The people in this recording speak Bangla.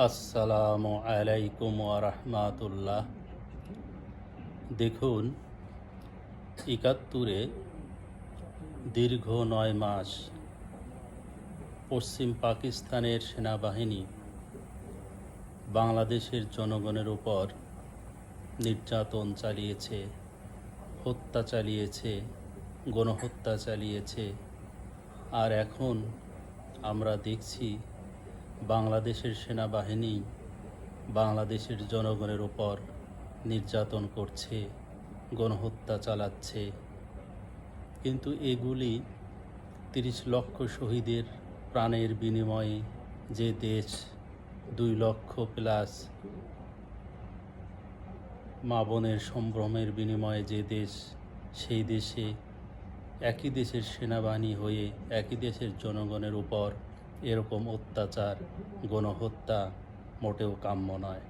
আসসালামু আলাইকুম রাহমাতুল্লাহ। দেখুন, একাত্তরে দীর্ঘ নয় মাস পশ্চিম পাকিস্তানের সেনাবাহিনী বাংলাদেশের জনগণের উপর নির্যাতন চালিয়েছে, হত্যা চালিয়েছে, গণহত্যা চালিয়েছে। আর এখন আমরা দেখছি বাংলাদেশের সেনাবাহিনী বাংলাদেশের জনগণের উপর নির্যাতন করছে, গণহত্যা চালাচ্ছে। কিন্তু এগুলি তিরিশ লক্ষ শহীদের প্রাণের বিনিময়ে যে দেশ দুই লক্ষ প্লাস মা বোনের সম্ভ্রমের বিনিময়ে যে দেশ, সেই দেশে একই দেশের সেনাবাহিনী হয়ে একই দেশের জনগণের উপর এরকম অত্যাচার গণহত্যা মোটেও কাম্য নয়।